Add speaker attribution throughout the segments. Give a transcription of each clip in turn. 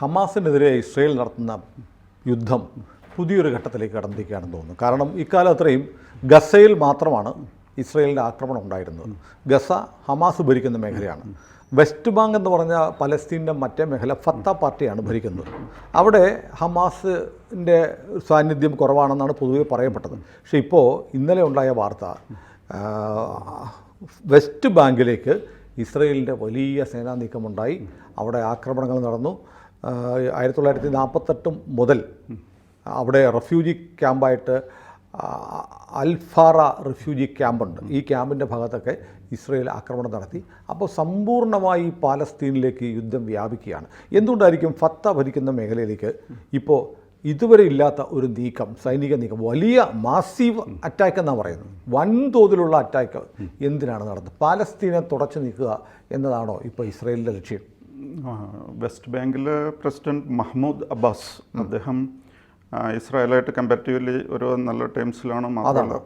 Speaker 1: ഹമാസിനെതിരെ Israel നടത്തുന്ന യുദ്ധം പുതിയൊരു ഘട്ടത്തിലേക്ക് കടന്നിരിക്കുകയാണെന്ന് തോന്നുന്നു. കാരണം ഇക്കാലം അത്രയും ഗസയിൽ മാത്രമാണ് ഇസ്രയേലിന്റെ ആക്രമണം ഉണ്ടായിരുന്നത്. ഗസ ഹമാസ് ഭരിക്കുന്ന മേഖലയാണ്. വെസ്റ്റ് ബാങ്ക് എന്ന് പറഞ്ഞ പലസ്തീന്റെ മറ്റേ മേഖല ഫത്ത പാർട്ടിയാണ് ഭരിക്കുന്നത്. അവിടെ ഹമാസിന്റെ സാന്നിധ്യം കുറവാണെന്നാണ് പൊതുവെ പറയപ്പെട്ടത്. പക്ഷേ ഇപ്പോൾ ഇന്നലെ ഉണ്ടായ വാർത്ത വെസ്റ്റ് ബാങ്കിലേക്ക് ഇസ്രയേലിന്റെ വലിയ സേനാ നീക്കമുണ്ടായി. അവിടെ ആക്രമണങ്ങൾ നടന്നു. ആയിരത്തി തൊള്ളായിരത്തി നാൽപ്പത്തെട്ട് മുതൽ അവിടെ റെഫ്യൂജി ക്യാമ്പായിട്ട് അൽഫാറ റെഫ്യൂജി ക്യാമ്പുണ്ട്. ഈ ക്യാമ്പിന്റെ ഭാഗത്തൊക്കെ ഇസ്രയേൽ ആക്രമണം നടത്തി. അപ്പോൾ സമ്പൂർണമായി പാലസ്തീനിലേക്ക് യുദ്ധം വ്യാപിക്കുകയാണ്. എന്തുകൊണ്ടായിരിക്കും ഫത്ത ഭരിക്കുന്ന മേഖലയിലേക്ക് ഇപ്പോൾ ഇതുവരെ ഇല്ലാത്ത ഒരു നീക്കം സൈനിക നീക്കം വലിയ മാസീവ് അറ്റാക്ക് എന്നാണ് പറയുന്നത്? വൻതോതിലുള്ള അറ്റാക്ക് എന്തിനാണ് നടന്നത്? പാലസ്തീനെ തുടച്ചു നീക്കുക എന്നതാണോ ഇപ്പോൾ ഇസ്രയേലിന്റെ ലക്ഷ്യം?
Speaker 2: വെസ്റ്റ് ബാങ്കിലെ പ്രസിഡന്റ് മഹ്മൂദ് അബ്ബാസ് അദ്ദേഹം ഇസ്രായേലായിട്ട് കമ്പാരിറ്റീവ്ലി ഒരു നല്ല ടേംസിലാണ് മാത്രമല്ല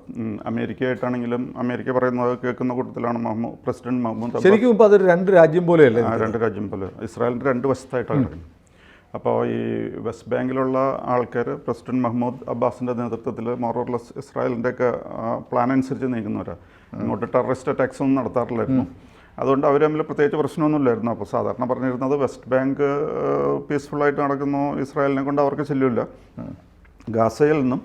Speaker 2: അമേരിക്കയായിട്ടാണെങ്കിലും അമേരിക്ക പറയുന്നത് കേൾക്കുന്ന കൂട്ടത്തിലാണ് മഹ്മൂദ് പ്രസിഡന്റ് മഹ്മൂദ്
Speaker 1: ശരിക്കും ഇപ്പോൾ അതൊരു രണ്ട് രാജ്യം പോലെയല്ലേ
Speaker 2: അല്ലേ രണ്ട് രാജ്യം പോലെ. ഇസ്രായേലിന്റെ രണ്ട് വശത്തായിട്ടാണ് അപ്പോൾ ഈ വെസ്റ്റ് ബാങ്കിലുള്ള ആൾക്കാർ പ്രസിഡന്റ് മഹ്മൂദ് അബ്ബാസിന്റെ നേതൃത്വത്തിൽ മോറോർലെസ് ഇസ്രായേലിന്റെയൊക്കെ പ്ലാൻ അനുസരിച്ച് നീങ്ങുന്നവരാണ് ഇങ്ങോട്ട് ടെററിസ്റ്റ് അറ്റാക്സ് ഒന്നും നടത്താറില്ലായിരുന്നു. അതുകൊണ്ട് അവർ തമ്മിൽ പ്രത്യേകിച്ച് പ്രശ്നമൊന്നുമില്ലായിരുന്നു. അപ്പോൾ സാധാരണ പറഞ്ഞിരുന്നത് വെസ്റ്റ് ബാങ്ക് പീസ്ഫുള്ളായിട്ട് നടക്കുന്നു ഇസ്രായേലിനെ കൊണ്ട് അവർക്ക് ചെല്ലില്ല ഗാസയിൽ നിന്നും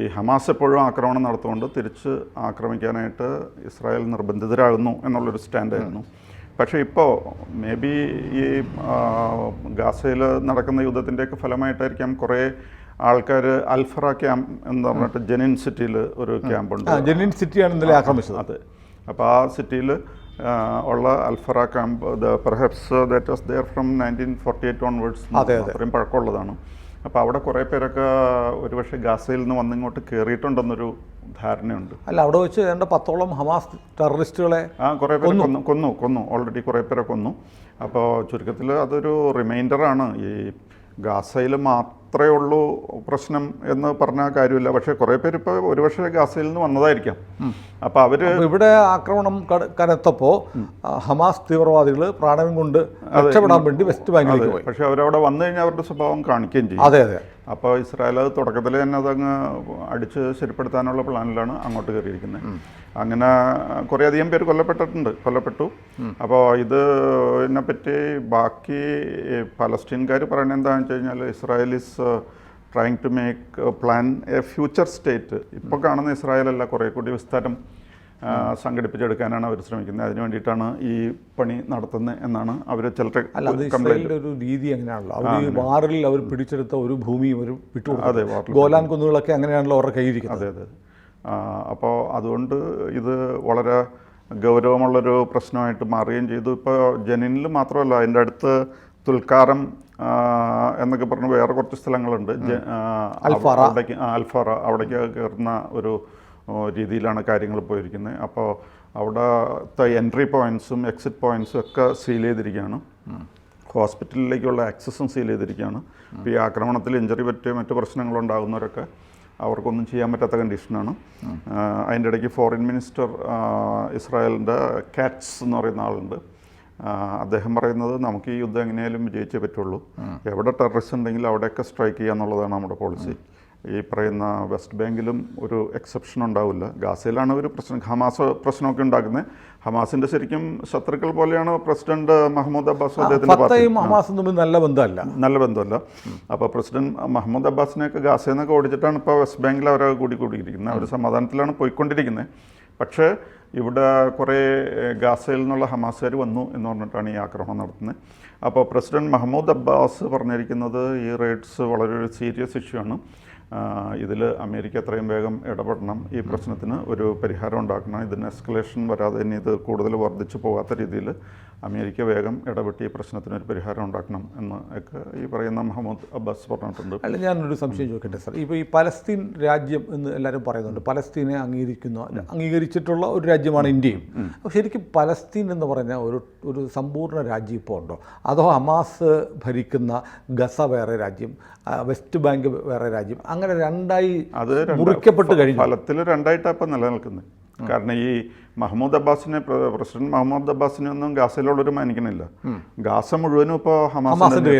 Speaker 2: ഈ ഹമാസ് എപ്പോഴും ആക്രമണം നടത്തുകൊണ്ട് തിരിച്ച് ആക്രമിക്കാനായിട്ട് ഇസ്രായേൽ നിർബന്ധിതരാകുന്നു എന്നുള്ളൊരു സ്റ്റാൻഡായിരുന്നു പക്ഷേ ഇപ്പോൾ മേ ബി ഈ ഗാസയിൽ നടക്കുന്ന യുദ്ധത്തിന്റെയൊക്കെ ഫലമായിട്ടായിരിക്കാം കുറേ ആൾക്കാർ അൽഫറ ക്യാമ്പ് എന്ന് പറഞ്ഞിട്ട് ജെനിൻ സിറ്റിയിൽ ഒരു ക്യാമ്പുണ്ട്
Speaker 1: ജെനിൻ സിറ്റിയാണ് ഇന്നലെ ആക്രമിച്ചത്.
Speaker 2: അതെ. അപ്പോൾ ആ സിറ്റിയിൽ ഉള്ള Alfara camp the perhaps that was there from nineteen forty eight onwards
Speaker 1: അതെ, അതെ.
Speaker 2: അത്രയും പഴക്കമുള്ളതാണ്. അപ്പോൾ അവിടെ കുറേ പേരൊക്കെ ഒരുപക്ഷെ ഗാസയിൽ നിന്ന് വന്നിങ്ങോട്ട് കയറിയിട്ടുണ്ടെന്നൊരു ധാരണയുണ്ട്.
Speaker 1: അല്ല അവിടെ വെച്ച് ഏതാണ്ട് പത്തോളം ഹമാസ് ടെററിസ്റ്റുകളെ
Speaker 2: ആ കുറേ പേര് കൊന്നു. കൊന്നു കൊന്നു ഓൾറെഡി കുറേ പേരെ കൊന്നു. അപ്പോൾ ചുരുക്കത്തിൽ അതൊരു റിമൈൻഡർ ആണ് ഈ ഗാസയിൽ മാത്രമേ ഉള്ളൂ പ്രശ്നം എന്ന് പറഞ്ഞ കാര്യമില്ല. പക്ഷേ കുറേ പേര് ഇപ്പോൾ ഒരുപക്ഷെ ഗാസയിൽ നിന്ന് വന്നതായിരിക്കാം. അപ്പോൾ അവർ
Speaker 1: ഇവിടെ ആക്രമണം കനത്തപ്പോൾ ഹമാസ് തീവ്രവാദികൾ പ്രാണനം കൊണ്ട് രക്ഷപ്പെടാൻ വേണ്ടി വെസ്റ്റ് ബാങ്കിലേക്ക് പോയി.
Speaker 2: പക്ഷേ അവരവിടെ വന്നു കഴിഞ്ഞാൽ അവരുടെ സ്വഭാവം കാണിക്കുകയും ചെയ്യും.
Speaker 1: അതെ അതെ.
Speaker 2: അപ്പോൾ ഇസ്രായേൽ അത് തുടക്കത്തിൽ തന്നെ അതങ്ങ് അടിച്ച് ശരിപ്പെടുത്താനുള്ള പ്ലാനിലാണ് അങ്ങോട്ട് കയറിയിരിക്കുന്നത് അങ്ങനെ കുറേയധികം പേര് കൊല്ലപ്പെട്ടിട്ടുണ്ട്. കൊല്ലപ്പെട്ടു. അപ്പോൾ ഇത് ഇതിനെപ്പറ്റി ബാക്കി പലസ്റ്റീൻകാർ പറയുന്നത് എന്താണെന്ന് വെച്ച് കഴിഞ്ഞാൽ Israel is trying to make plan a future state ഇപ്പോൾ കാണുന്ന ഇസ്രായേലല്ല കുറേ കൂടി വിസ്താരം സംഘടിപ്പിച്ചെടുക്കാനാണ് അവർ ശ്രമിക്കുന്നത്. അതിനു വേണ്ടിയിട്ടാണ് ഈ പണി നടത്തുന്നത് എന്നാണ് അവർ
Speaker 1: ചിലരുടെ ഒരു രീതി അങ്ങനെയാണല്ലോ. അവർ വാറിൽ അവർ പിടിച്ചെടുത്ത ഒരു ഭൂമിയും അവർ വിട്ടു
Speaker 2: അതെ
Speaker 1: ഗോലാൻ കുന്നുകളൊക്കെ അങ്ങനെയാണല്ലോ അവരുടെ കയ്യിരിക്കുന്നത്
Speaker 2: അതെ അതെ അപ്പോൾ അതുകൊണ്ട് ഇത് വളരെ ഗൗരവമുള്ളൊരു പ്രശ്നമായിട്ട് മാറുകയും ചെയ്തു. ഇപ്പോൾ ജനിനിൽ മാത്രമല്ല അതിന്റെ അടുത്ത് തുൽക്കാരം എന്നൊക്കെ പറഞ്ഞ് വേറെ കുറച്ച് സ്ഥലങ്ങളുണ്ട്. അവിടേക്ക് അൽഫറ. അവിടേക്ക് കയറുന്ന ഒരു രീതിയിലാണ് കാര്യങ്ങൾ പോയിരിക്കുന്നത്. അപ്പോൾ അവിടുത്തെ എൻട്രി പോയിന്റ്സും എക്സിറ്റ് പോയിന്റ്സും ഒക്കെ സീൽ ചെയ്തിരിക്കുകയാണ്. ഹോസ്പിറ്റലിലേക്കുള്ള ആക്സസും സീൽ ചെയ്തിരിക്കുകയാണ്. ഇപ്പോൾ ഈ ആക്രമണത്തിൽ ഇഞ്ചറി പറ്റിയ മറ്റു പ്രശ്നങ്ങളുണ്ടാകുന്നവരൊക്കെ അവർക്കൊന്നും ചെയ്യാൻ പറ്റാത്ത കണ്ടീഷനാണ്. അതിന്റെ ഇടയ്ക്ക് ഫോറിൻ മിനിസ്റ്റർ ഇസ്രായേലിന്റെ കാറ്റ്സ് എന്ന് പറയുന്ന ആളുണ്ട്. അദ്ദേഹം പറയുന്നത് നമുക്ക് ഈ യുദ്ധം എങ്ങനെയാലും വിജയിച്ചേ പറ്റുള്ളൂ. എവിടെ ടെററിസ്റ്റ് ഉണ്ടെങ്കിലും അവിടെയൊക്കെ സ്ട്രൈക്ക് ചെയ്യുക എന്നുള്ളതാണ് നമ്മുടെ പോളിസി. ഈ പറയുന്ന വെസ്റ്റ് ബാങ്കിലും ഒരു എക്സെപ്ഷൻ ഉണ്ടാവില്ല. ഗാസയിലാണ് ഒരു പ്രശ്നം ഹമാസ് പ്രശ്നമൊക്കെ ഉണ്ടാക്കുന്നത്. ഹമാസിന്റെ ശരിക്കും ശത്രുക്കൾ പോലെയാണ് പ്രസിഡന്റ് മഹമ്മൂദ് അബ്ബാസ്
Speaker 1: അദ്ദേഹത്തിന് ഹമാസും തമ്മിൽ നല്ല ബന്ധമല്ല.
Speaker 2: നല്ല ബന്ധമല്ല. അപ്പോൾ പ്രസിഡന്റ് മഹമ്മദ് അബ്ബാസിനെയൊക്കെ ഗാസയിൽ നിന്നൊക്കെ ഓടിച്ചിട്ടാണ് ഇപ്പോൾ വെസ്റ്റ് ബാങ്കിൽ അവരെ കൂടി കൂടിയിരിക്കുന്നത് അവർ സമാധാനത്തിലാണ് പോയിക്കൊണ്ടിരിക്കുന്നത്. പക്ഷേ ഇവിടെ കുറേ ഗാസയിൽ നിന്നുള്ള ഹമാസുകാർ വന്നു എന്ന് പറഞ്ഞിട്ടാണ് ഈ ആക്രമണം നടത്തുന്നത്. അപ്പോൾ പ്രസിഡന്റ് മഹമ്മൂദ് അബ്ബാസ് പറഞ്ഞിരിക്കുന്നത് ഈ റേഡ്സ് വളരെ ഒരു സീരിയസ് ഇഷ്യൂ ആണ്. ഇതിൽ അമേരിക്ക എത്രയും വേഗം ഇടപെടണം. ഈ പ്രശ്നത്തിന് ഒരു പരിഹാരം ഉണ്ടാക്കണം. ഇതിന് എസ്കലേഷൻ വരാതെ ഇനി ഇത് കൂടുതൽ വർദ്ധിച്ചു പോകാത്ത രീതിയിൽ അമേരിക്ക വേഗം ഇടപെട്ട് ഈ പ്രശ്നത്തിന് ഒരു പരിഹാരം ഉണ്ടാക്കണം എന്ന് ഒക്കെ ഈ പറയുന്ന മുഹമ്മദ് അബ്ബാസ് പറഞ്ഞിട്ടുണ്ട്.
Speaker 1: അല്ല ഞാനൊരു സംശയം ചോദിക്കട്ടെ സാർ. ഇപ്പോൾ ഈ പലസ്തീൻ രാജ്യം എന്ന് എല്ലാവരും പറയുന്നുണ്ട്. പലസ്തീനെ അംഗീകരിക്കുന്ന. അംഗീകരിച്ചിട്ടുള്ള ഒരു രാജ്യമാണ് ഇന്ത്യയും. അപ്പോൾ ശരിക്കും പലസ്തീൻ എന്ന് പറഞ്ഞ ഒരു ഒരു സമ്പൂർണ രാജ്യം ഇപ്പോൾ ഉണ്ടോ? അതോ ഹമാസ് ഭരിക്കുന്ന ഗസ വേറെ രാജ്യം വെസ്റ്റ് ബാങ്ക് വേറെ രാജ്യം? അങ്ങനെ രണ്ടായി
Speaker 2: അത്
Speaker 1: മുറിക്കപ്പെട്ട് കഴിഞ്ഞു.
Speaker 2: ഫലത്തിൽ രണ്ടായിട്ടാണ് ഇപ്പം നിലനിൽക്കുന്നത് കാരണം ഈ മഹമ്മൂദ് അബ്ബാസിനെ പ്രസിഡന്റ് മഹമ്മൂദ് അബ്ബാസിനെ ഒന്നും ഗാസയിലുള്ളവർ മാനിക്കണില്ല. ഗാസ മുഴുവനും ഇപ്പോൾ
Speaker 1: ഹമാസിന്റെ.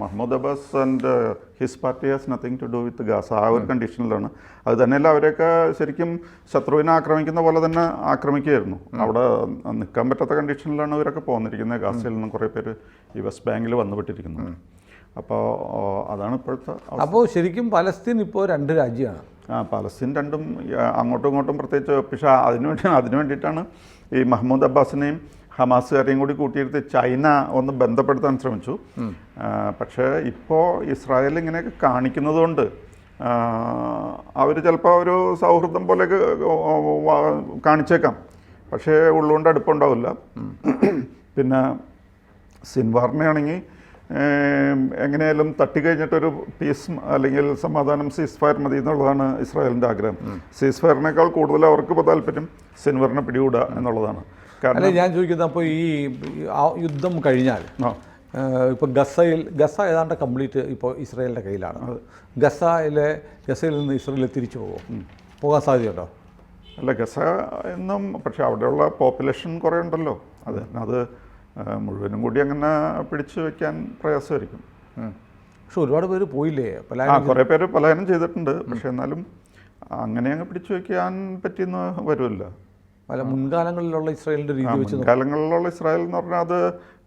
Speaker 2: Mahmoud Abbas and his party has nothing to do with Gaza. ആ ഒരു കണ്ടീഷനിലാണ്. അത് തന്നെയല്ല അവരെയൊക്കെ ശരിക്കും ശത്രുവിനെ ആക്രമിക്കുന്ന പോലെ തന്നെ ആക്രമിക്കുകയായിരുന്നു. അവിടെ നിൽക്കാൻ പറ്റാത്ത കണ്ടീഷനിലാണ് ഇവരൊക്കെ പോന്നിരിക്കുന്നത്. ഗാസയിൽ നിന്നും കുറേ പേര് ഈ വെസ്റ്റ് ബാങ്കിൽ വന്നുപെട്ടിരിക്കുന്നത് അപ്പോൾ അതാണ് ഇപ്പോഴത്തെ
Speaker 1: അപ്പോൾ ശരിക്കും പലസ്തീൻ ഇപ്പോൾ രണ്ട് രാജ്യമാണ്.
Speaker 2: ആ പലസ്തീൻ രണ്ടും അങ്ങോട്ടും ഇങ്ങോട്ടും പ്രത്യേകിച്ച് പക്ഷേ അതിനുവേണ്ടി അതിനു വേണ്ടിയിട്ടാണ് ഈ മഹമ്മൂദ് അബ്ബാസിനെയും ഹമാസുകാരെയും കൂടി കൂട്ടിയിരുത്തി ചൈന ഒന്ന് ബന്ധപ്പെടുത്താൻ ശ്രമിച്ചു. പക്ഷേ ഇപ്പോൾ ഇസ്രായേൽ ഇങ്ങനെയൊക്കെ കാണിക്കുന്നതുകൊണ്ട് അവർ ചിലപ്പോൾ ഒരു സൗഹൃദം പോലെയൊക്കെ കാണിച്ചേക്കാം. പക്ഷേ ഉള്ളുകൊണ്ട് അടുപ്പമുണ്ടാവില്ല പിന്നെ സിൻവാറിനെയാണെങ്കിൽ എങ്ങനെയായാലും തട്ടിക്കഴിഞ്ഞിട്ടൊരു പീസ് അല്ലെങ്കിൽ സമാധാനം സീസ് ഫയർ മതി എന്നുള്ളതാണ് ഇസ്രായേലിന്റെ ആഗ്രഹം. സീസ് ഫയറിനേക്കാൾ കൂടുതൽ അവർക്ക് ഇപ്പോൾ താല്പര്യം സിൻവറിനെ പിടികൂടുക എന്നുള്ളതാണ്. കാരണം
Speaker 1: ഞാൻ ചോദിക്കുന്നത് അപ്പോൾ ഈ യുദ്ധം കഴിഞ്ഞാൽ ഇപ്പോൾ ഗസയിൽ ഗസ ഏതാണ്ട് കംപ്ലീറ്റ് ഇപ്പോൾ ഇസ്രായേലിന്റെ കയ്യിലാണ്. ഗസയിലെ ഗസയിൽ നിന്ന് ഇസ്രായേൽ തിരിച്ചു പോകും പോകാൻ സാധ്യതയുണ്ടോ?
Speaker 2: അല്ല ഗസ എന്നും പക്ഷേ അവിടെയുള്ള പോപ്പുലേഷൻ കുറേ ഉണ്ടല്ലോ. അത് അത് മുഴുവനും കൂടി അങ്ങനെ പിടിച്ചു വെക്കാൻ പ്രയാസമായിരിക്കും.
Speaker 1: പക്ഷെ ഒരുപാട് പേര് പോയില്ലേ?
Speaker 2: ആ
Speaker 1: പലായനം
Speaker 2: കുറേ പേര് പലായനം ചെയ്തിട്ടുണ്ട്. പക്ഷെ എന്നാലും അങ്ങനെ അങ്ങ് പിടിച്ചു വെക്കാൻ പറ്റിയെന്ന് വരുമല്ല.
Speaker 1: പല മുൻകാലങ്ങളിലുള്ള ഇസ്രായേലിന്റെ രീതി വെച്ച്
Speaker 2: മുൻകാലങ്ങളിലുള്ള ഇസ്രായേൽ എന്ന് പറഞ്ഞാൽ അത്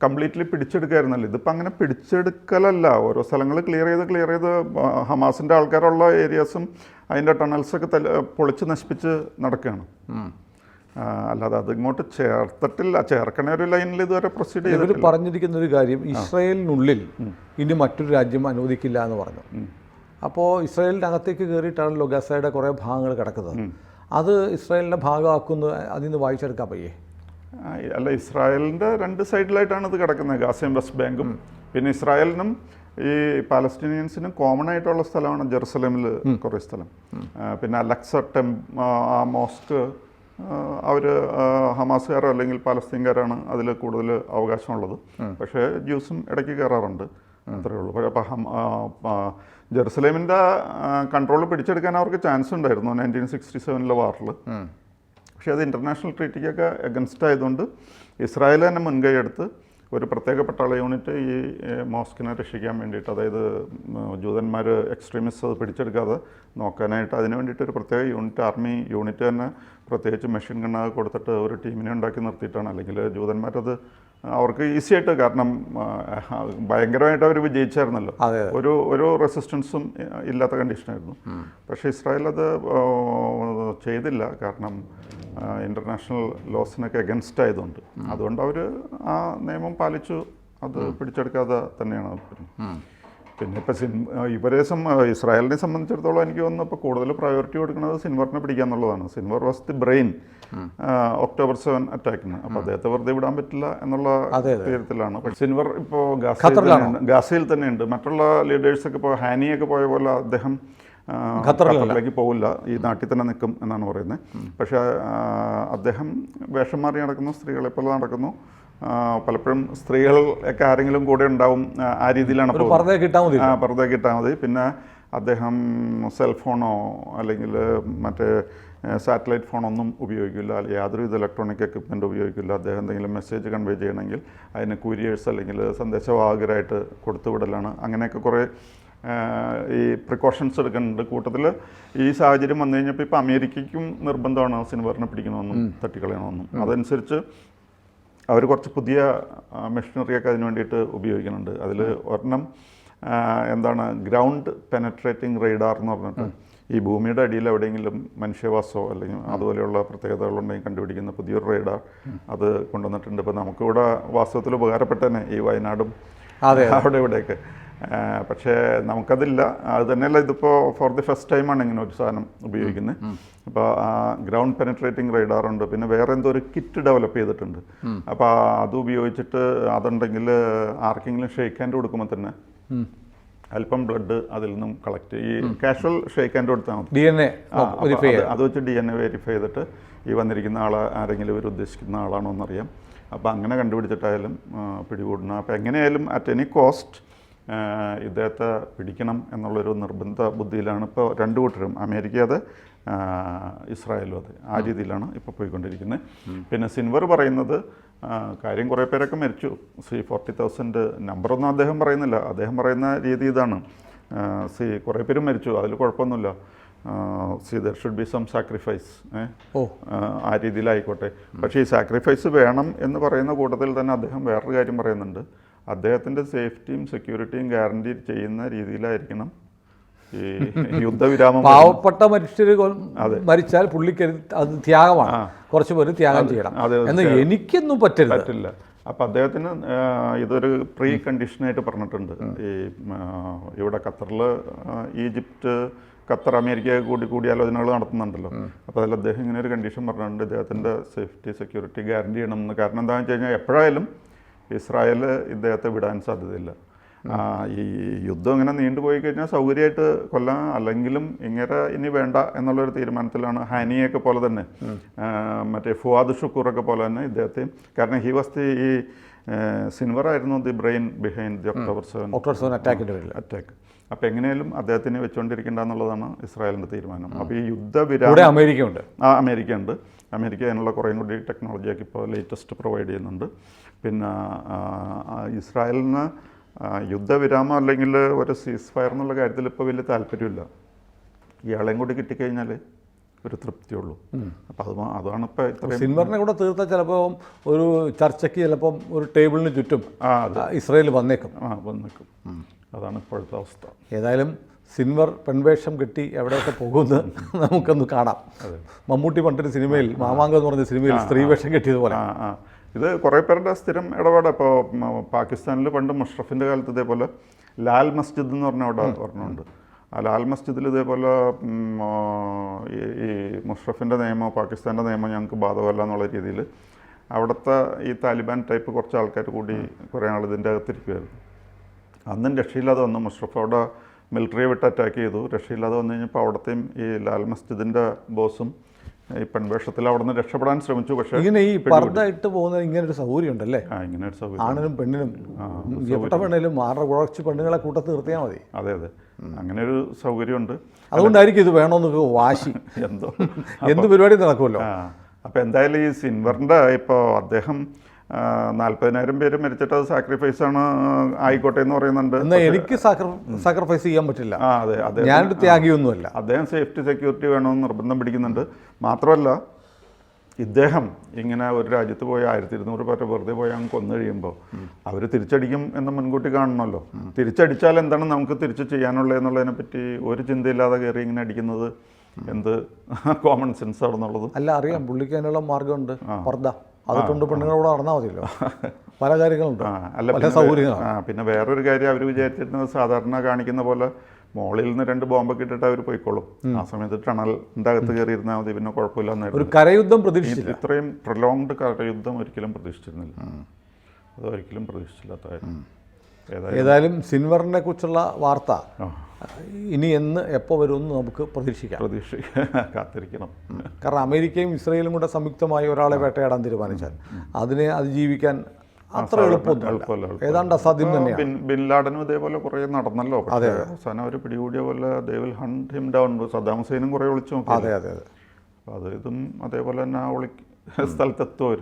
Speaker 2: കംപ്ലീറ്റ്ലി പിടിച്ചെടുക്കായിരുന്നല്ലോ. ഇതിപ്പോൾ അങ്ങനെ പിടിച്ചെടുക്കലല്ല. ഓരോ സ്ഥലങ്ങൾ ക്ലിയർ ചെയ്ത് ക്ലിയർ ചെയ്ത് ഹമാസിന്റെ ആൾക്കാരുള്ള ഏരിയാസും അതിന്റെ ടണൽസൊക്കെ പൊളിച്ച് നശിപ്പിച്ച് നടക്കുകയാണ്. അല്ലാതെ അതിങ്ങോട്ട് ചേർത്തിട്ടില്ല. ചേർക്കണ ഒരു ലൈനിൽ ഇതുവരെ പ്രൊസീഡ്
Speaker 1: ഇവർ പറഞ്ഞിരിക്കുന്ന ഒരു കാര്യം ഇസ്രയേലിനുള്ളിൽ ഇനി മറ്റൊരു രാജ്യം അനുവദിക്കില്ല എന്ന് പറഞ്ഞു. അപ്പോൾ ഇസ്രയേലിന്റെ അകത്തേക്ക് കയറിയിട്ടാണല്ലോ ഗസയുടെ കുറേ ഭാഗങ്ങൾ കിടക്കുന്നത്. അത് ഇസ്രായേലിന്റെ ഭാഗമാക്കുന്നു അതിൽ നിന്ന് വായിച്ചെടുക്കാൻ പയ്യേ?
Speaker 2: അല്ല ഇസ്രായേലിന്റെ രണ്ട് സൈഡിലായിട്ടാണ് ഇത് കിടക്കുന്നത്. ഗാസയും വെസ്റ്റ് ബാങ്കും. പിന്നെ ഇസ്രായേലിനും ഈ പാലസ്റ്റീനിയൻസിനും കോമൺ ആയിട്ടുള്ള സ്ഥലമാണ് ജെറുസലേമിൽ കുറേ സ്ഥലം. പിന്നെ അലക്സ ടെം ആ മോസ്ക് അവർ ഹമാസുകാരോ അല്ലെങ്കിൽ പാലസ്തീൻകാരാണ് അതിൽ കൂടുതൽ അവകാശമുള്ളത്. പക്ഷേ ജ്യൂസും ഇടയ്ക്ക് കയറാറുണ്ട്. അത്രേ ഉള്ളൂ. പക്ഷേ അപ്പം ജെറുസലേമിന്റെ കൺട്രോൾ പിടിച്ചെടുക്കാൻ അവർക്ക് ചാൻസ് ഉണ്ടായിരുന്നു നയന്റീൻ സിക്സ്റ്റി സെവനിലെ വാറിൽ പക്ഷേ അത് ഇന്റർനാഷണൽ ട്രീറ്റിക്കൊക്കെ എഗൻസ്റ്റ് ആയതുകൊണ്ട് ഇസ്രായേൽ തന്നെ മുൻകൈ എടുത്ത് ഒരു പ്രത്യേകപ്പെട്ട യൂണിറ്റ് ഈ മോസ്കിനെ രക്ഷിക്കാൻ വേണ്ടിയിട്ട് അതായത് ജൂതന്മാർ എക്സ്ട്രീമിസ്റ്റ് അത് പിടിച്ചെടുക്കാതെ നോക്കാനായിട്ട് അതിന് വേണ്ടിയിട്ട് ഒരു പ്രത്യേക യൂണിറ്റ് ആർമി യൂണിറ്റ് തന്നെ പ്രത്യേകിച്ച് മെഷീൻ ഗണ്ണൊക്കെ കൊടുത്തിട്ട് ഒരു ടീമിനെ ഉണ്ടാക്കി നിർത്തിയിട്ടാണ്. അല്ലെങ്കിൽ ജൂതന്മാരത് അവർക്ക് ഈസി ആയിട്ട് കാരണം ഭയങ്കരമായിട്ട് അവർ വിജയിച്ചായിരുന്നല്ലോ. ഒരു ഒരു റെസിസ്റ്റൻസും ഇല്ലാത്ത കണ്ടീഷനായിരുന്നു. പക്ഷേ ഇസ്രായേൽ അത് ചെയ്തില്ല. കാരണം ഇന്റർനാഷണൽ ലോസിനൊക്കെ അഗൻസ്റ്റ് ആയതുകൊണ്ട്. അതുകൊണ്ട് അവർ ആ നിയമം പാലിച്ചു. അത് പിടിച്ചെടുക്കാതെ തന്നെയാണ് പിന്നെ ഇപ്പം സിൻ ഇവരെ സം ഇസ്രായേലിനെ സംബന്ധിച്ചിടത്തോളം എനിക്ക് തോന്നുന്നു ഇപ്പോൾ കൂടുതൽ പ്രയോറിറ്റി കൊടുക്കുന്നത് സിൻവറിനെ പിടിക്കുക എന്നുള്ളതാണ്. Sinwar was the brain October seven അറ്റാക്കിന് അപ്പോൾ അദ്ദേഹത്തെ വെറുതെ വിടാൻ പറ്റില്ല എന്നുള്ള. തീരത്തിലാണ് സിൻവർ ഇപ്പോൾ ഗാസയിൽ. ഗാസയിൽ തന്നെയുണ്ട്. മറ്റുള്ള ലീഡേഴ്സൊക്കെ ഇപ്പോൾ ഹാനിയൊക്കെ പോയ പോലെ അദ്ദേഹം. ഖത്തറിലേക്ക് പോകില്ല ഈ നാട്ടിൽ തന്നെ നിൽക്കും എന്നാണ് പറയുന്നത്. പക്ഷേ അദ്ദേഹം വേഷം മാറി നടക്കുന്നു സ്ത്രീകളെ പോലെ നടക്കുന്നു. പലപ്പോഴും സ്ത്രീകൾ ഒക്കെ ആരെങ്കിലും കൂടെ ഉണ്ടാവും ആ, രീതിയിലാണ്.
Speaker 1: പറഞ്ഞേ കിട്ടാൽ മതി.
Speaker 2: പിന്നെ അദ്ദേഹം സെൽഫോണോ അല്ലെങ്കിൽ മറ്റേ സാറ്റലൈറ്റ് ഫോണൊന്നും ഉപയോഗിക്കില്ല. അല്ലെങ്കിൽ യാതൊരുവിധ ഇലക്ട്രോണിക് എക്യുപ്മെന്റ് ഉപയോഗിക്കില്ല. അദ്ദേഹം എന്തെങ്കിലും മെസ്സേജ് കൺവേ ചെയ്യണമെങ്കിൽ അതിന് കൂരിയേഴ്സ് അല്ലെങ്കിൽ സന്ദേശവാഹകരായിട്ട് കൊടുത്തുവിടലാണ്. അങ്ങനെയൊക്കെ കുറേ ഈ പ്രിക്കോഷൻസ് എടുക്കുന്നുണ്ട്. കൂട്ടത്തിൽ ഈ സാഹചര്യം വന്നു കഴിഞ്ഞപ്പോൾ ഇപ്പോൾ അമേരിക്കയ്ക്കും നിർബന്ധമാണ് സിനിമറിനെ പിടിക്കണമെന്നും തട്ടിക്കളയണമെന്നും. അതനുസരിച്ച് അവർ കുറച്ച് പുതിയ മെഷീനറിയൊക്കെ അതിന് വേണ്ടിയിട്ട് ഉപയോഗിക്കുന്നുണ്ട്. അതിൽ ഒരെണ്ണം എന്താണ് ഗ്രൗണ്ട് പെനട്രേറ്റിംഗ് റേഡാർ എന്ന് പറഞ്ഞിട്ട് ഈ ഭൂമിയുടെ അടിയിൽ എവിടെയെങ്കിലും മനുഷ്യവാസോ അല്ലെങ്കിൽ അതുപോലെയുള്ള പ്രത്യേകതകളുണ്ടെങ്കിൽ കണ്ടുപിടിക്കുന്ന പുതിയൊരു റേഡാർ അത് കൊണ്ടുവന്നിട്ടുണ്ട്. ഇപ്പോൾ നമുക്കിവിടെ വാസ്തവത്തിൽ ഉപകാരപ്പെട്ടതന്നെ ഈ വയനാടും
Speaker 1: അതെ,
Speaker 2: അവിടെ ഇവിടെയൊക്കെ. പക്ഷേ നമുക്കതില്ല. അത് തന്നെയല്ല ഇതിപ്പോൾ ഫോർ ദി ഫസ്റ്റ് ടൈമാണ് ഇങ്ങനെ ഒരു സാധനം ഉപയോഗിക്കുന്നത് അപ്പോൾ ആ ഗ്രൗണ്ട് പെനട്രേറ്റിംഗ് റൈഡാറുണ്ട് പിന്നെ വേറെ എന്തോ ഒരു കിറ്റ് ഡെവലപ്പ് ചെയ്തിട്ടുണ്ട്. അപ്പോൾ അത് ഉപയോഗിച്ചിട്ട് അതുണ്ടെങ്കിൽ ആർക്കെങ്കിലും ഷേക്ക് ഹാൻഡ് കൊടുക്കുമ്പോൾ തന്നെ അല്പം ബ്ലഡ് അതിൽ നിന്നും കളക്ട് ഈ കാഷ്വൽ ഷേക്ക് ഹാൻഡ് കൊടുത്താൽ മതി.
Speaker 1: ഡി എൻ എ
Speaker 2: അത് വെച്ച് ഡി എൻ എ വെരിഫൈ ചെയ്തിട്ട് ഈ വന്നിരിക്കുന്ന ആൾ ആരെങ്കിലും ഇവർ ഉദ്ദേശിക്കുന്ന ആളാണോ എന്നറിയാം. അപ്പോൾ അങ്ങനെ കണ്ടുപിടിച്ചിട്ടായാലും പിടികൂടണം അപ്പോൾ എങ്ങനെയായാലും അറ്റ് എനി കോസ്റ്റ് ഇദ്ദേഹത്തെ പിടിക്കണം എന്നുള്ളൊരു നിർബന്ധ ബുദ്ധിയിലാണ് ഇപ്പോൾ രണ്ടു കൂട്ടരും അമേരിക്ക അത് ഇസ്രായേലും അത്. ആ രീതിയിലാണ് ഇപ്പോൾ പോയിക്കൊണ്ടിരിക്കുന്നത്. പിന്നെ സിൻവർ പറയുന്നത് കാര്യം കുറേ പേരൊക്കെ മരിച്ചു. സി ഫോർട്ടി തൗസൻഡ് നമ്പറൊന്നും അദ്ദേഹം പറയുന്നില്ല. അദ്ദേഹം പറയുന്ന രീതി ഇതാണ്. സി കുറേ പേരും മരിച്ചു. അതിൽ കുഴപ്പമൊന്നുമില്ല. See there should be some sacrifice
Speaker 1: oh.
Speaker 2: ആ രീതിയിലായിക്കോട്ടെ. പക്ഷേ ഈ സാക്രിഫൈസ് വേണം എന്ന് പറയുന്ന കൂട്ടത്തിൽ തന്നെ അദ്ദേഹം വേറൊരു കാര്യം പറയുന്നുണ്ട്. അദ്ദേഹത്തിന്റെ സേഫ്റ്റിയും സെക്യൂരിറ്റിയും ഗ്യാരണ്ടി ചെയ്യുന്ന രീതിയിലായിരിക്കണം ഈ യുദ്ധവിരാമം
Speaker 1: പാവപ്പെട്ട മനുഷ്യർ മരിച്ചാൽ പുള്ളിക്ക് അത് ത്യാഗമാണ്. കുറച്ച് പേര് ത്യാഗം ചെയ്യണം. എന്ന് എനിക്കൊന്നും പറ്റില്ല
Speaker 2: പറ്റില്ല. അപ്പം അദ്ദേഹത്തിന് ഇതൊരു പ്രീ കണ്ടീഷനായിട്ട് പറഞ്ഞിട്ടുണ്ട് ഈ ഇവിടെ ഖത്തറിൽ ഈജിപ്റ്റ് ഖത്തർ അമേരിക്ക കൂടി കൂടിയാലോചനകൾ നടത്തുന്നുണ്ടല്ലോ. അപ്പോൾ അതിൽ അദ്ദേഹം ഇങ്ങനെ ഒരു കണ്ടീഷൻ പറഞ്ഞിട്ടുണ്ട്. ഇദ്ദേഹത്തിന്റെ സേഫ്റ്റി സെക്യൂരിറ്റി ഗ്യാരണ്ടി ചെയ്യണമെന്ന് കാരണം എന്താണെന്ന് വെച്ച് കഴിഞ്ഞാൽ എപ്പോഴായാലും ഇസ്രായേൽ ഇദ്ദേഹത്തെ വിടാൻ സാധ്യതയില്ല. ഈ യുദ്ധം ഇങ്ങനെ നീണ്ടുപോയി കഴിഞ്ഞാൽ സൗകര്യമായിട്ട് കൊല്ലാം അല്ലെങ്കിലും ഇങ്ങനെ ഇനി വേണ്ട എന്നുള്ളൊരു തീരുമാനത്തിലാണ് ഹാനിയൊക്കെ പോലെ തന്നെ മറ്റേ ഫുവാദ് ഷുക്കൂറൊക്കെ പോലെ തന്നെ ഇദ്ദേഹത്തെയും കാരണം ഹി വാസ് ദി ഈ സിൻവർ ആയിരുന്നു the brain behind the October seven
Speaker 1: October seven അറ്റാക്കിന്റെ
Speaker 2: attack അപ്പോൾ എങ്ങനെയാലും അദ്ദേഹത്തിനെ വെച്ചുകൊണ്ടിരിക്കേണ്ട എന്നുള്ളതാണ് ഇസ്രായേലിന്റെ തീരുമാനം. അപ്പോൾ ഈ
Speaker 1: യുദ്ധ
Speaker 2: യുദ്ധവിരാമം
Speaker 1: അമേരിക്ക ഉണ്ട്
Speaker 2: ആ അമേരിക്ക ഉണ്ട് അമേരിക്ക അതിനുള്ള കുറേ കൂടി ടെക്നോളജിയൊക്കെ ഇപ്പോൾ ലേറ്റസ്റ്റ് പ്രൊവൈഡ് ചെയ്യുന്നുണ്ട്. പിന്നെ ഇസ്രായേലിന് യുദ്ധവിരാമം അല്ലെങ്കിൽ ഒരു സീസ് ഫയർ എന്നുള്ള കാര്യത്തിൽ ഇപ്പോൾ വലിയ താല്പര്യമില്ല. ഇയാളെയും കൂടി കിട്ടിക്കഴിഞ്ഞാൽ ഒരു തൃപ്തിയുള്ളൂ. അപ്പോൾ അത് അതാണ് ഇപ്പോൾ ഇത്രയും
Speaker 1: സിൻവറിനെ കൂടെ തീർത്ത ചിലപ്പോൾ ഒരു ചർച്ചയ്ക്ക് ചിലപ്പം ഒരു ടേബിളിന് ചുറ്റും ഇസ്രയേൽ വന്നേക്കും.
Speaker 2: ആ വന്നേക്കും. അതാണ് ഇപ്പോഴത്തെ അവസ്ഥ.
Speaker 1: ഏതായാലും സിൻവർ പെൺവേഷം കെട്ടി എവിടെയൊക്കെ പോകുമെന്ന് നമുക്കൊന്ന് കാണാം. മമ്മൂട്ടി പണ്ടൊരു സിനിമയിൽ മാമാങ്കം എന്ന് പറഞ്ഞ സിനിമയിൽ സ്ത്രീവേഷം കെട്ടിയതുപോലെ.
Speaker 2: ആ ആ. ഇത് കുറേ പേരുടെ സ്ഥിരം ഇടപാട്. ഇപ്പോൾ പാകിസ്ഥാനിൽ പണ്ട് മുഷറഫിന്റെ കാലത്ത് ഇതേപോലെ ലാൽ മസ്ജിദ് എന്ന് പറഞ്ഞ അവിടെ പറഞ്ഞുണ്ട് ആ ലാൽ മസ്ജിദിൽ ഇതേപോലെ ഈ- ഈ മുഷറഫിന്റെ നിയമം പാകിസ്ഥാന്റെ നിയമം ഞങ്ങൾക്ക് ബാധകമല്ല എന്നുള്ള രീതിയിൽ അവിടുത്തെ ഈ താലിബാൻ ടൈപ്പ് കുറച്ച് ആൾക്കാർ കൂടി കുറേ ആൾ ഇതിന്റെ അകത്തിരിക്കുമായിരുന്നു അന്നും രക്ഷയില്ലാതെ വന്നു. മുഷറഫ് അവിടെ മിലിറ്ററിയെ വിട്ട് അറ്റാക്ക് ചെയ്തു. രക്ഷയില്ലാതെ വന്നു കഴിഞ്ഞപ്പോൾ അവിടത്തെയും ഈ ലാൽ മസ്ജിദിന്റെ ബോസും ഈ പെൺവേഷത്തിൽ അവിടെ നിന്ന് രക്ഷപ്പെടാൻ ശ്രമിച്ചു പക്ഷേ
Speaker 1: ഇങ്ങനെ ഈ പർദ്ദ ഇട്ട് പോകുന്ന ഇങ്ങനെ ഒരു സൗകര്യം ഉണ്ടല്ലേ?
Speaker 2: ആ ഇങ്ങനെ ഒരു സൗകര്യം.
Speaker 1: ആണിനും പെണ്ണിനും എവിടെ വേണേലും ആരുടെ കുറച്ച് പെണ്ണുങ്ങളെ കൂട്ടത്ത് നിർത്തിയാൽ മതി.
Speaker 2: അതെ അതെ. അങ്ങനെ ഒരു സൗകര്യമുണ്ട്.
Speaker 1: അതുകൊണ്ടായിരിക്കും ഇത് വേണമെന്നൊക്കെ വാശി.
Speaker 2: എന്തോ.
Speaker 1: എന്ത് പരിപാടി നടക്കുമല്ലോ.
Speaker 2: അപ്പൊ അപ്പോൾ എന്തായാലും ഈ സിൻവറിന്റെ ഇപ്പോൾ അദ്ദേഹം നാൽപ്പതിനായിരം പേര് മരിച്ചിട്ട് അത് സാക്രിഫൈസ് ആണ് ആയിക്കോട്ടെ എന്ന് പറയുന്നുണ്ട്
Speaker 1: എനിക്ക് സാക്രിഫൈസ് ചെയ്യാൻ പറ്റില്ല.
Speaker 2: അതെ അതെ
Speaker 1: ഞാനൊരു ത്യാഗിയൊന്നുമല്ല.
Speaker 2: അദ്ദേഹം സേഫ്റ്റി സെക്യൂരിറ്റി വേണമെന്ന് നിർബന്ധം പിടിക്കുന്നുണ്ട്. മാത്രമല്ല ഇദ്ദേഹം ഇങ്ങനെ ഒരു രാജ്യത്ത് പോയ ആയിരത്തി ഇരുന്നൂറ് പേരെ വെറുതെ പോയി അങ്ങ് കൊന്നു കഴിയുമ്പോൾ അവർ തിരിച്ചടിക്കും എന്ന് മുൻകൂട്ടി കാണണമല്ലോ. തിരിച്ചടിച്ചാൽ എന്താണ് നമുക്ക് തിരിച്ച് ചെയ്യാനുള്ളത് എന്നുള്ളതിനെ പറ്റി ഒരു ചിന്തയില്ലാതെ കയറി ഇങ്ങനെ അടിക്കുന്നത് എന്ത് കോമൺ സെൻസ് ആണെന്നുള്ളത്.
Speaker 1: അല്ല അറിയാം പുള്ളിക്ക് അതിനുള്ള മാർഗമുണ്ട് പർദ്ദ. അതിട്ടുണ്ട് പെണ്ണുങ്ങളോട് നടന്നാൽ മതിയല്ലോ. പല കാര്യങ്ങളുണ്ട്.
Speaker 2: അല്ല
Speaker 1: പല സൗകര്യങ്ങളാണ്.
Speaker 2: പിന്നെ വേറൊരു കാര്യം അവർ വിചാരിച്ചിരുന്നത് സാധാരണ കാണിക്കുന്ന പോലെ മോളിൽ നിന്ന് രണ്ട് ബോംബൊക്കെ ഇട്ടിട്ട് അവർ പോയിക്കോളും. ആ സമയത്ത് ടണലിന്റെ അകത്ത് കയറിയിരുന്നാൽ മതി പിന്നെ കുഴപ്പമില്ല
Speaker 1: ഒരു കരയുദ്ധം പ്രതീക്ഷിച്ചില്ല.
Speaker 2: ഇത്രയും പ്രൊലോങ്ഡ് കരയുദ്ധം ഒരിക്കലും പ്രതീക്ഷിച്ചിരുന്നില്ല. അത് ഒരിക്കലും പ്രതീക്ഷിച്ചില്ലാത്ത കാര്യം. ഏതായാലും
Speaker 1: സിൻവറിനെ കുറിച്ചുള്ള വാർത്ത ഇനി എന്ന് എപ്പോൾ വരുമെന്ന് നമുക്ക് പ്രതീക്ഷിക്കാം.
Speaker 2: പ്രതീക്ഷിക്കാം. കാത്തിരിക്കണം.
Speaker 1: കാരണം അമേരിക്കയും ഇസ്രയേലും കൂടെ സംയുക്തമായി ഒരാളെ വേട്ടയാടാൻ തീരുമാനിച്ചാൽ അതിനെ അതിജീവിക്കാൻ അത്ര
Speaker 2: എളുപ്പമല്ല.
Speaker 1: ഏതാണ്ട് അസാധ്യം തന്നെയാണ്.
Speaker 2: ബിൻ ലാഡനും ഇതേപോലെ കുറേ നടന്നല്ലോ. അതെ അവസാനം അവർ പിടികൂടിയ പോലെ they will hunt him down. Saddam ഹുസൈനും കുറേ വിളിച്ചു നോക്കി
Speaker 1: അതെ അതെ അതെ.
Speaker 2: അത് ഇതും അതേപോലെ തന്നെ ആ ഒളി സ്ഥലത്തെത്തും അവർ